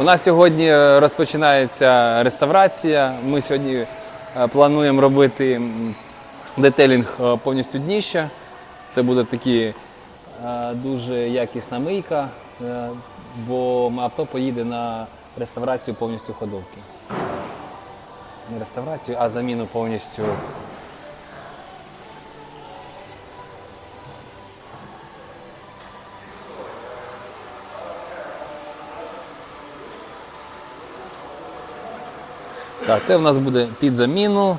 У нас сьогодні е, розпочинається реставрація. Ми сьогодні е, плануємо робити детелінг е, повністю дніща. Це буде такі дуже якісна мийка, бо авто поїде на реставрацію повністю ходовки. Не реставрацію, а заміну повністю. Так, це в нас буде під заміну.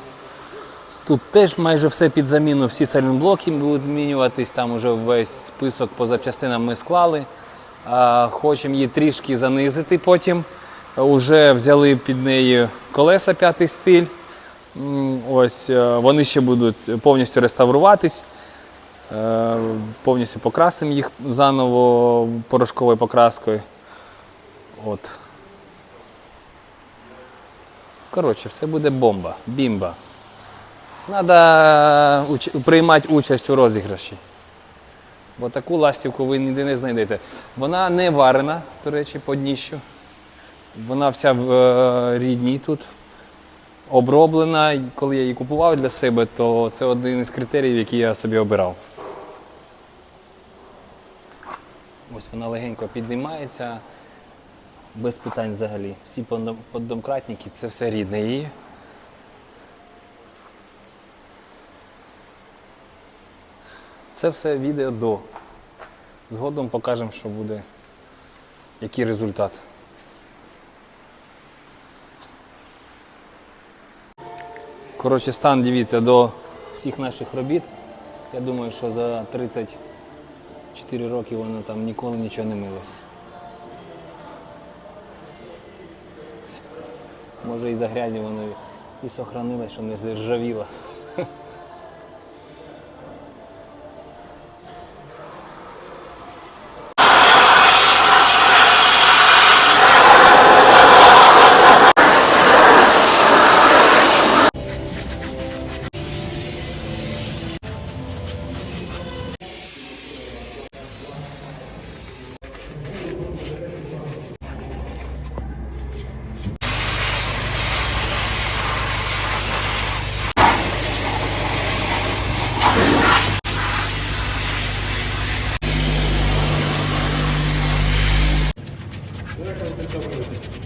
Тут теж майже все під заміну, всі сайлентблоки будуть змінюватись, там уже весь список по запчастинам ми склали. Хочемо її трішки занизити потім. Уже взяли під неї колеса п'ятий стиль. Ось е, вони ще будуть повністю реставруватись. Е, Повністю покрасимо їх заново порошковою покраскою. От. Коротше, все буде бомба, бімба. Треба уч- приймати участь у розіграші. Бо таку ластівку ви ніде не знайдете. Вона не варена, до речі, по дніщу. Вона вся в е, рідній тут. Оброблена. Коли я її купував для себе, то це один із критеріїв, які я собі обирав. Ось вона легенько піднімається. Без питань взагалі. Всі поддомкратники це все рідне її. Це все відео до. Згодом покажемо, що буде, який результат. Коротше, стан дивіться до всіх наших робіт. Я думаю, що за 34 роки воно там ніколи нічого не милось. Може і за грязі воно і сохранилось, що не заржавіло. Gracias.